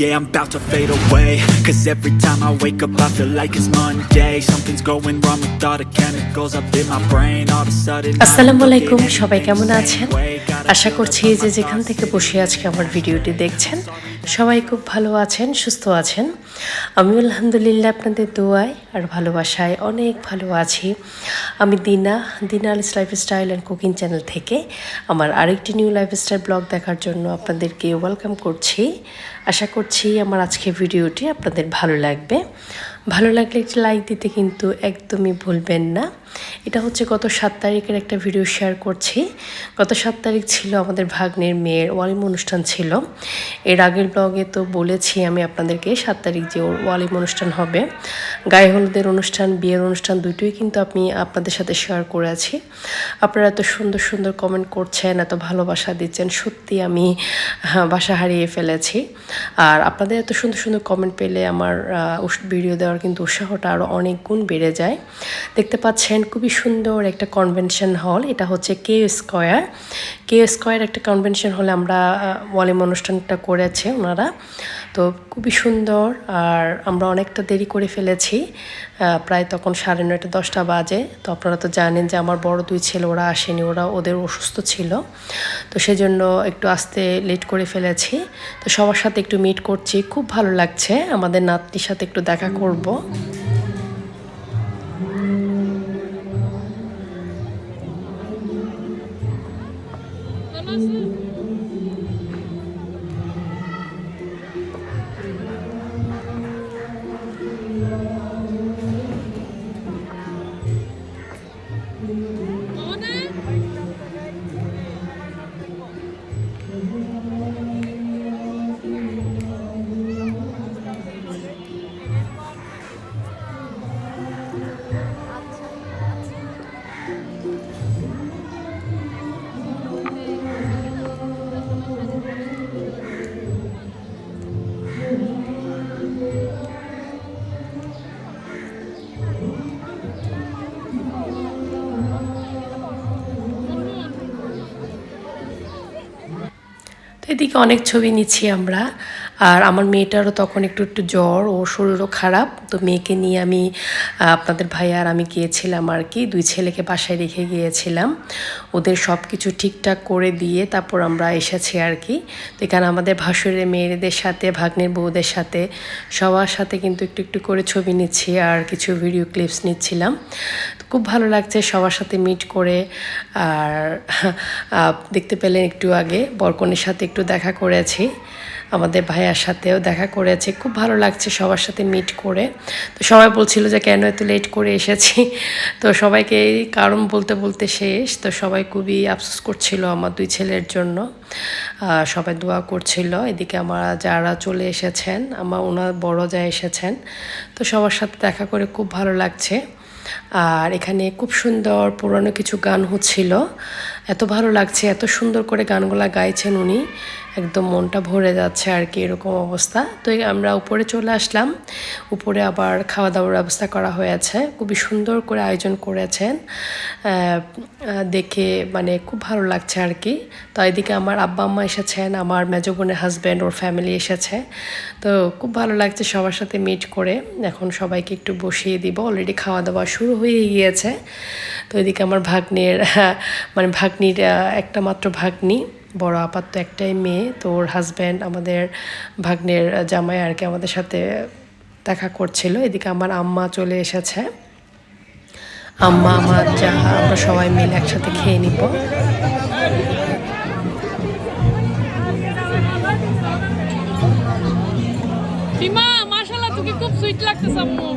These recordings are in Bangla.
Yeah, I'm about to fade away. Cause every time I wake up I feel like it's Monday. Something's going wrong with all the chemicals up in my brain. All of a sudden আসসালামু আলাইকুম সবাই কেমন আছেন? আশা করছি যে যেখান থেকে বসে আজকে আমার ভিডিওটি দেখছেন সবাই খুব ভালো আছেন সুস্থ আছেন। আমি আলহামদুলিল্লাহ আপনাদের দোয়ায় আর ভালোবাসায় অনেক ভালো আছি। আমি Dina Dinal lifestyle and cooking channel থেকে আমার আরেকটি নিউ লাইফস্টাইল ব্লগ দেখার জন্য আপনাদেরকে ওয়েলকাম করছি। আশা করছি আমার আজকে ভিডিওটি আপনাদের ভালো লাগবে। ভালো লাগলে একটি লাইক দিতে কিন্তু একদমই ভুলবেন না। এটা হচ্ছে গত সাত তারিখের একটা ভিডিও শেয়ার করছি। গত সাত তারিখ ছিল আমাদের ভাগ্নের মেয়ের ওয়ালিম অনুষ্ঠান ছিল। এর আগের ব্লগে তো বলেছি আমি আপনাদেরকে সাত তারিখ যে ওয়ালিম অনুষ্ঠান হবে। গায়ে হলুদের অনুষ্ঠান বিয়ের অনুষ্ঠান দুটোই কিন্তু আমি আপনাদের সাথে শেয়ার করেছি আপনারা এত সুন্দর সুন্দর কমেন্ট করছেন এত ভালোবাসা দিচ্ছেন সত্যি আমি হ্যাঁ, বাসা হারিয়ে ফেলেছি। আর আপনাদের এত সুন্দর সুন্দর কমেন্ট পেলে আমার ভিডিও দেওয়ার কিন্তু উৎসাহটা আরও অনেক গুণ বেড়ে যায়। দেখতে পাচ্ছেন খুবই সুন্দর একটা কনভেনশন হল এটা হচ্ছে কে স্কোয়ার কে স্কোয়ার একটা কনভেনশন হলে আমরা ওয়ালিম অনুষ্ঠানটা করেছে ওনারা। তো খুবই সুন্দর আর আমরা অনেকটা দেরি করে ফেলেছি। প্রায় তখন সাড়ে নয়টা, দশটা বাজে। তো আপনারা তো জানেন যে আমার বড় দুই ছেলে, ওরা আসেনি, ওরা ওদের অসুস্থ ছিল। তো সেজন্য একটু আসতে লেট করে ফেলেছি। তো সবার সাথে একটু মিট করছি, খুব ভালো লাগছে। আমাদের নাতনির সাথে একটু দেখা করব। তো এদিকে অনেক ছবি নিচ্ছি আমরা। আর আমার মেয়েটারও তখন একটু একটু জ্বর, ও শরীরও খারাপ। তো মেয়েকে নিয়ে আমি আপনাদের ভাই আর আমি গিয়েছিলাম আর কি। দুই ছেলেকে বাসায় রেখে গিয়েছিলাম। ওদের সব কিছু ঠিকঠাক করে দিয়ে তারপর আমরা এসেছি আর কি। তো এখানে আমাদের ভাসুরের মেয়েদের সাথে, ভাগ্নের বউদের সাথে, সবার সাথে কিন্তু একটু একটু করে ছবি নিচ্ছি আর কিছু ভিডিও ক্লিপস নিচ্ছিলাম। খুব ভালো লাগছে সবার সাথে মিট করে। আর দেখতে পেলেন একটু আগে, বরকনের সাথে একটু দেখা করেছি। আমাদের ভাইয়ার সাথেও দেখা করেছি। খুব ভালো লাগছে সবার সাথে মিট করে। তো সবাই বলছিল যে, কেন এত লেট করে এসেছি? তো সবাইকে এই কারণ বলতে বলতে শেষ। তো সবাই খুবই আফসোস করছিল আমার দুই ছেলের জন্য। সবাই দোয়া করছিল। এদিকে আমার যারা চলে এসেছেন, আমার ওনার বড় যা এসেছেন, তো সবার সাথে দেখা করে খুব ভালো লাগছে। আর এখানে খুব সুন্দর পুরনো কিছু গান হচ্ছিল। এত ভালো লাগছে, এত সুন্দর করে গানগুলা গাইছেন উনি। একদম মনটা ভরে যাচ্ছে আর কি এরকম অবস্থা। তো আমরা উপরে চলে আসলাম। উপরে আবার খাওয়া দাওয়ার ব্যবস্থা করা হয়েছে। খুবই সুন্দর করে আয়োজন করেছেন। দেখে মানে খুব ভালো লাগছে আর কি। তো এদিকে আমার আব্বা আম্মা এসেছেন, আমার মেজো বোনের হাজব্যান্ড ওর ফ্যামিলি এসেছে। তো খুব ভালো লাগছে সবার সাথে মিট করে। এখন সবাইকে একটু বসিয়ে দিব। অলরেডি খাওয়া দাওয়া শুরু হয়ে গিয়েছে। তো এদিকে আমার ভাগ্নের মানে ভাগ্নির একটা মাত্র ভাগ্নি, বড় আপাত তো একটাই মেয়ে। তো ওর হাজব্যান্ড আমাদের ভাগ্নের জামাই আর কি আমাদের সাথে দেখা করছিল। এদিকে আমার আম্মা চলে এসেছে। আম্মা আমার যা, আমরা সবাই মিলে একসাথে খেয়ে নিব। লাগতেছে, আম্মু।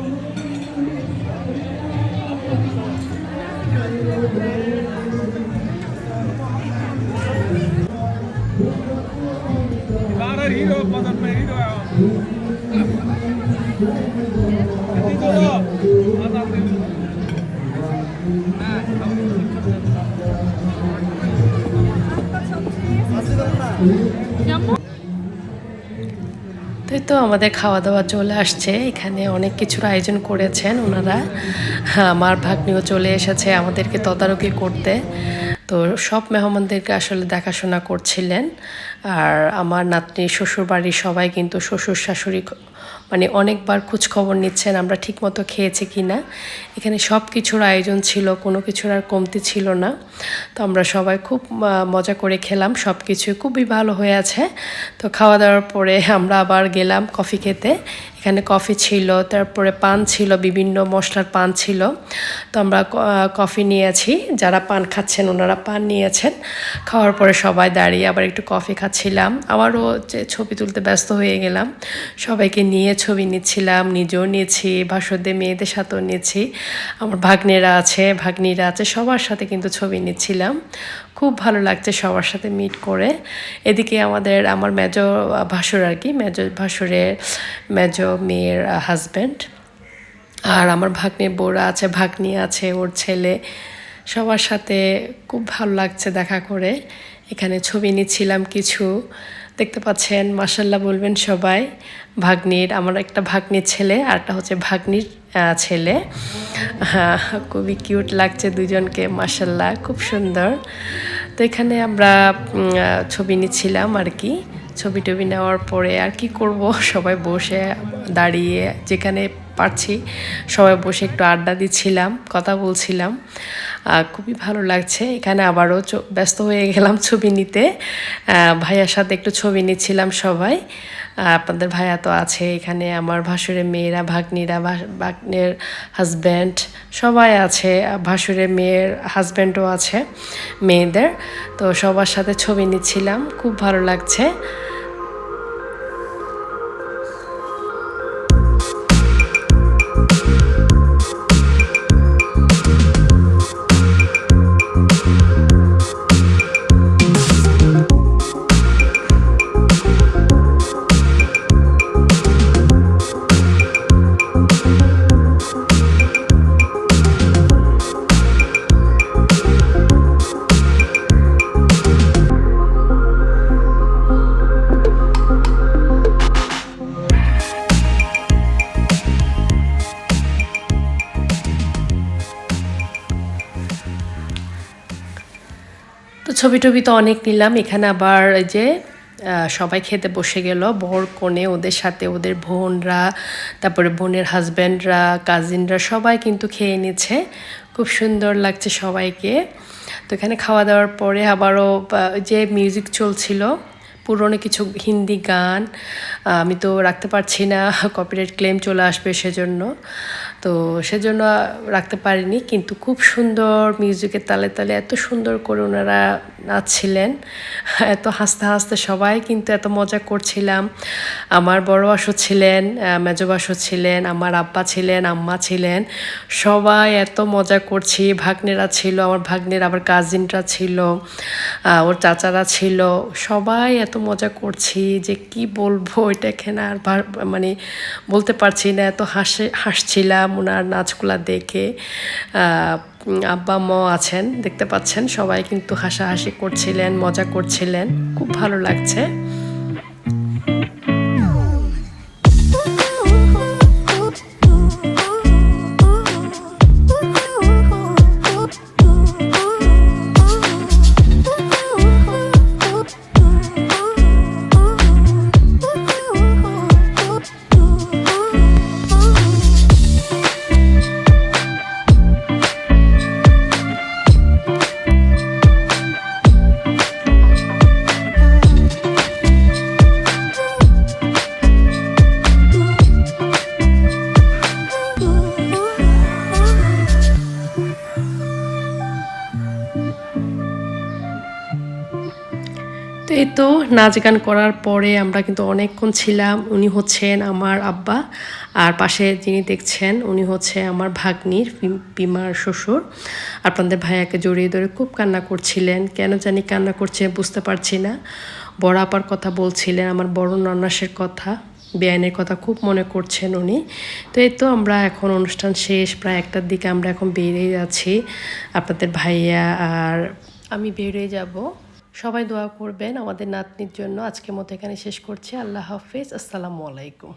বাজার মেয়ে এই দাও এই তো আদার তো তো আমাদের খাওয়া দাওয়া চলে আসছে। এখানে অনেক কিছুর আয়োজন করেছেন ওনারা। হ্যাঁ, আমার ভাগ্নিও চলে এসেছে আমাদেরকে তদারকি করতে। তো সব মেহমানদেরকে আসলে দেখাশোনা করছিলেন। আর আমার নাতনি শ্বশুর বাড়ির সবাই কিন্তু শ্বশুর শাশুড়ি মানে অনেকবার খোঁজ খবর নিচ্ছেন আমরা ঠিকমতো খেয়েছি কি না এখানে সব কিছুর আয়োজন ছিল, কোনো কিছুর আর কমতি ছিল না। তো আমরা সবাই খুব মজা করে খেলাম, সব কিছু খুবই ভালো হয়ে আছে। তো খাওয়া দাওয়ার পরে আমরা আবার গেলাম কফি খেতে। এখানে কফি ছিল, তারপরে পান ছিল, বিভিন্ন মশলার পান ছিল। তো আমরা কফি নিয়েছি। যারা পান খাচ্ছেন, ওনারা পান নিয়েছেন। খাওয়ার পরে সবাই দাঁড়িয়ে আবার একটু কফি খাচ্ছিলাম। আবারও যে ছবি তুলতে ব্যস্ত হয়ে গেলাম। সবাইকে নিয়ে ছবি নিচ্ছিলাম, নিজেও নিয়েছি, ভাসুরদের মেয়েদের সাথেও নিয়েছি। আমার ভাগ্নেরা আছে, ভাগ্নিরা আছে, সবার সাথে কিন্তু ছবি নিচ্ছিলাম। খুব ভালো লাগছে সবার সাথে মিট করে। এদিকে আমাদের, আমার মেজ ভাসুর আর কি, মেজ ভাসুরের মেজ মেয়ের হাজব্যান্ড আর আমার ভাগ্নে বোরা আছে, ভাগ্নি আছে, ওর ছেলে। সবার সাথে খুব ভালো লাগছে দেখা করে। এখানে ছবি নিচ্ছিলাম কিছু। দেখতে পাচ্ছেন মাসাল্লাহ বলবেন সবাই ভাগ্নির আমার একটা ভাগ্নির ছেলে আর একটা হচ্ছে ভাগ্নির ছেলে। হ্যাঁ, খুবই কিউট লাগছে দুজনকে মাসাল্লাহ খুব সুন্দর। তো এখানে আমরা ছবি নিচ্ছিলাম আর কি। ছবি টবি নেওয়ার পরে আর কি করব? সবাই বসে দাঁড়িয়ে যেখানে পারছি। সবাই বসে একটু আড্ডা দিচ্ছিলাম, কথা বলছিলাম। খুবই ভালো লাগছে। এখানে আবারও ব্যস্ত হয়ে গেলাম ছবি নিতে। ভাইয়ার সাথে একটু ছবি নিচ্ছিলাম সবাই। আপনাদের ভাইয়া তো আছে এখানে, আমার ভাসুরের মেয়েরা, ভাগ্নিরা ভাগ্নের হাজব্যান্ড সবাই আছে। ভাসুরের মেয়ের হাজব্যান্ডও আছে মেয়েদের। তো সবার সাথে ছবি নিচ্ছিলাম, খুব ভালো লাগছে। ছবি টবি তো অনেক নিলাম। এখানে আবার যে সবাই খেতে বসে গেল। বর, কনে, ওদের সাথে ওদের বোনরা, তারপরে বোনের হাজব্যান্ডরা কাজিনরা সবাই কিন্তু খেয়ে নিচ্ছে। খুব সুন্দর লাগছে সবাইকে। তো এখানে খাওয়া দাওয়ার পরে আবারও যে মিউজিক চলছিল পুরনো কিছু হিন্দি গান আমি তো রাখতে পারছি না কপিরাইট ক্লেম চলে আসবে সেজন্য। তো সেজন্য রাখতে পারিনি কিন্তু খুব সুন্দর মিউজিকের তালে তালে এত সুন্দর করে ওনারা নাচছিলেন। এত হাসতে হাসতে সবাই কিন্তু এত মজা করছিলাম। আমার বড় বাসু ছিলেন আহ, মেজো ছিলেন আমার আব্বা ছিলেন আম্মা ছিলেন। সবাই এত মজা করছি ভাগ্নেরা ছিল আমার ভাগ্নের আবার কাজিনরা ছিল ওর চাচারা ছিল। সবাই এত মজা করছি যে কি বলব এটা এখানে আর মানে বলতে পারছি না, এত হাসে, হাসছিলাম ওনার নাচগুলা দেখে। আব্বা, আম্মাও আছেন, দেখতে পাচ্ছেন, সবাই কিন্তু হাসাহাসি করছিলেন, মজা করছিলেন, খুব ভালো লাগছে। এই তো নাচ গান করার পরে আমরা কিন্তু অনেকক্ষণ ছিলাম। উনি হচ্ছেন আমার আব্বা আর পাশে যিনি দেখছেন উনি হচ্ছে আমার ভাগ্নির পিমার শ্বশুর। আপনাদের ভাইয়াকে জড়িয়ে ধরে খুব কান্না করছিলেন। কেন জানি কান্না করছে বুঝতে পারছি না। বড় আপার কথা বলছিলেন, আমার বড় নন্নাসের কথা, বেআইনের কথা খুব মনে করছেন উনি। তো এই তো আমরা এখন অনুষ্ঠান শেষ, প্রায় একটার দিকে আমরা এখন বেরিয়ে যাচ্ছি। আপনাদের ভাইয়া আর আমি বেরিয়ে যাব। সবাই দোয়া করবেন আমাদের নাতনির জন্য। আজকের মতো এখানে শেষ করছি। আল্লাহ হাফিজ। আসসালামু আলাইকুম।